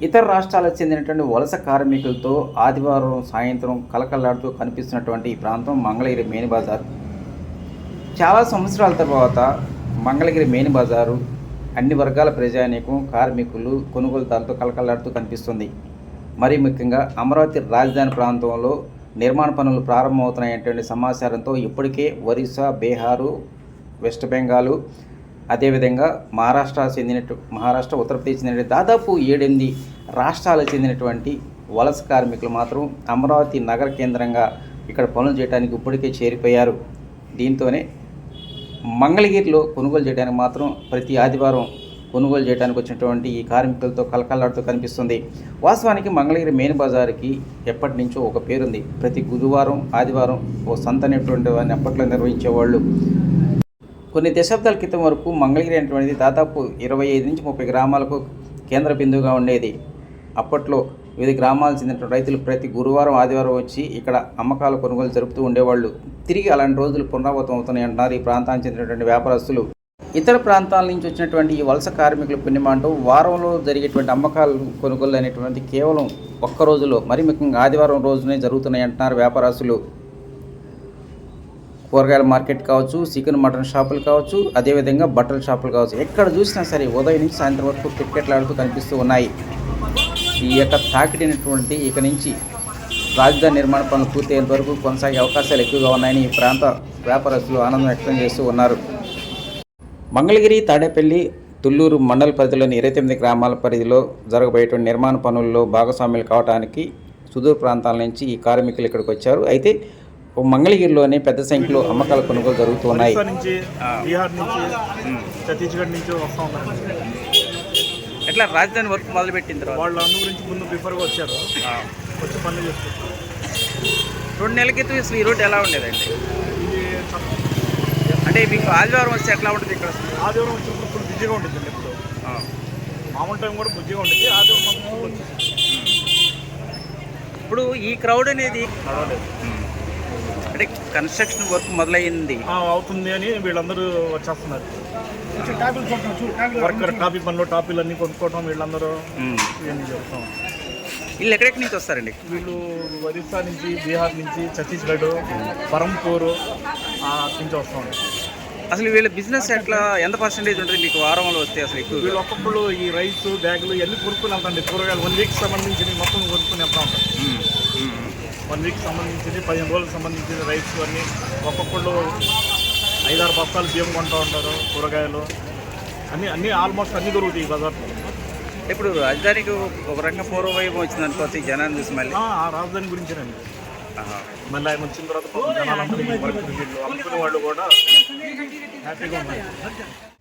ఇతర రాష్ట్రాలకు చెందినటువంటి వలస కార్మికులతో ఆదివారం సాయంత్రం కలకల్లాడుతూ కనిపిస్తున్నటువంటి ఈ ప్రాంతం మంగళగిరి మేని బజార్ చాలా సంవత్సరాల తర్వాత మంగళగిరి మెయిన్ బజారు అన్ని వర్గాల ప్రజానీకం కార్మికులు కొనుగోలుదారులతో కలకలాడుతూ కనిపిస్తుంది. మరీ ముఖ్యంగా అమరావతి రాజధాని ప్రాంతంలో నిర్మాణ పనులు ప్రారంభమవుతున్నాయనేటువంటి సమాచారంతో ఇప్పటికే ఒరిస్సా బీహారు వెస్ట్ బెంగాల్ అదేవిధంగా మహారాష్ట్ర చెందినట్టు మహారాష్ట్ర ఉత్తరప్రదేశ్ చెందిన దాదాపు ఏడెనిమిది రాష్ట్రాలకు చెందినటువంటి వలస కార్మికులు మాత్రం అమరావతి నగర కేంద్రంగా ఇక్కడ పనులు చేయడానికి ఇప్పటికే చేరిపోయారు. దీంతోనే మంగళగిరిలో కొనుగోలు చేయడానికి మాత్రం ప్రతి ఆదివారం కొనుగోలు చేయడానికి వచ్చినటువంటి ఈ కార్మికులతో కలకల్లాడుతూ కనిపిస్తుంది. వాస్తవానికి మంగళగిరి మెయిన్ బజార్కి ఎప్పటి నుంచో ఒక పేరుంది. ప్రతి గురువారం ఆదివారం ఓ సంత అనేటువంటి వారిని అప్పట్లో నిర్వహించేవాళ్ళు. కొన్ని దశాబ్దాల క్రితం వరకు మంగళగిరి అనేటువంటిది దాదాపు ఇరవై ఐదు నుంచి ముప్పై గ్రామాలకు కేంద్ర బిందువుగా ఉండేది. అప్పట్లో వివిధ గ్రామాలకు చెందిన రైతులు ప్రతి గురువారం ఆదివారం వచ్చి ఇక్కడ అమ్మకాలు కొనుగోలు జరుపుతూ ఉండేవాళ్ళు. తిరిగి అలాంటి రోజులు పునరావృతం అవుతున్నాయి అంటున్నారు ఈ ప్రాంతానికి చెందినటువంటి వ్యాపారస్తులు. ఇతర ప్రాంతాల నుంచి వచ్చినటువంటి ఈ వలస కార్మికుల పుణ్యమంటూ వారంలో జరిగేటువంటి అమ్మకాలు కొనుగోలు అనేటువంటి కేవలం ఒక్క రోజులో మరి ముఖ్యంగా ఆదివారం రోజునే జరుగుతున్నాయి అంటున్నారు వ్యాపారస్తులు. కూరగాయల మార్కెట్ కావచ్చు చికెన్ మటన్ షాపులు కావచ్చు అదేవిధంగా బట్టల షాపులు కావచ్చు. ఎక్కడ చూసినా సరే ఉదయం నుంచి సాయంత్రం వరకు క్రికెట్లాడుతూ కనిపిస్తూ ఉన్నాయి. ఈ యొక్క తాకిడినటువంటి ఇక నుంచి రాజధాని నిర్మాణ పనులు పూర్తయ్యేంత వరకు కొనసాగే అవకాశాలు ఎక్కువగా ఉన్నాయని ఈ ప్రాంత వ్యాపారస్తులు ఆనందం వ్యక్తం చేస్తూ ఉన్నారు. మంగళగిరి తాడేపల్లి తుళ్ళూరు మండల పరిధిలోని ఇరవై తొమ్మిది గ్రామాల పరిధిలో జరగబోయేటువంటి నిర్మాణ పనుల్లో భాగస్వాములు కావడానికి సుదూర ప్రాంతాల నుంచి ఈ కార్మికులు ఇక్కడికి వచ్చారు. అయితే మంగళగిరిలోనే పెద్ద సంఖ్యలో అమ్మకాల కొనుగోలు జరుగుతున్నాయి బీహార్ నుంచి ఛత్తీస్గఢ్ నుంచి వస్తూ ఉన్నారు. ఎట్లా రాజధాని వర్క్ మొదలుపెట్టిన తర్వాత? వాళ్ళు అందు గురించి ముందు బిఫోర్గా వచ్చారు. వచ్చి పనులు చేసుకుంటారు రెండు నెలల క్రితం అసలు ఈ రోడ్డు ఎలా ఉండేదండి? అంటే మీకు ఆదివారం వస్తే ఎట్లా ఉంటుంది ఇక్కడ? ఆదివారం వచ్చినప్పుడు ఫుల్ బిజీగా ఉంటుంది ఎప్పుడు మామూలు టైం కూడా బిజీగా ఉంటుంది ఆదివారం ఇప్పుడు ఈ క్రౌడ్ అనేది పర్వాలేదు కన్స్ట్రక్షన్ వర్క్ మొదలైంది ఆ, అవుతుంది అని వీళ్ళందరూ వచ్చేస్తున్నారు. వర్కర్ టాపీ పనులు టాపీలు అన్నీ కొనుక్కోవడం వీళ్ళందరూ ఇవన్నీ చేస్తాం? వీళ్ళు ఎక్కడెక్కడి నుంచి వస్తారండి? వీళ్ళు ఒరిస్సా నుంచి బీహార్ నుంచి ఛత్తీస్గఢ్ పరంపూరు ఆ నుంచి వస్తూ. అసలు వీళ్ళ బిజినెస్ ఎట్లా ఎంత పర్సెంటేజ్ ఉంటుంది మీకు వారంలో వస్తే అసలు ఎక్కువ వీళ్ళు ఒక్కొక్కళ్ళు ఈ రైస్ బ్యాగులు ఇవన్నీ కొనుక్కుని వెళ్తాండి. కూరగాయలు వన్ వీక్ సంబంధించి మొత్తం కొనుక్కుని వెళ్తా ఉంటారు. వన్ వీక్ సంబంధించింది పదిహేను రోజులకు సంబంధించిన రైస్ అన్నీ ఒక్కొక్కళ్ళు ఐదారు బస్తాలు బియ్యం కొంటూ ఉంటారు కూరగాయలు. అన్నీ అన్నీ ఆల్మోస్ట్ అన్నీ దొరుకుతాయి ఈ బజార్లో. ఇప్పుడు రాజధానికి ఒక రకంగా పూర్వవైభవం వచ్చింది అనుకోవచ్చు జనాన్ని చూసి మళ్ళీ. ఆ, రాజధాని గురించేనండి. మళ్ళీ ఆయన వచ్చిన తర్వాత అమ్ముకునే వాళ్ళు కూడా హ్యాపీగా ఉన్నారు.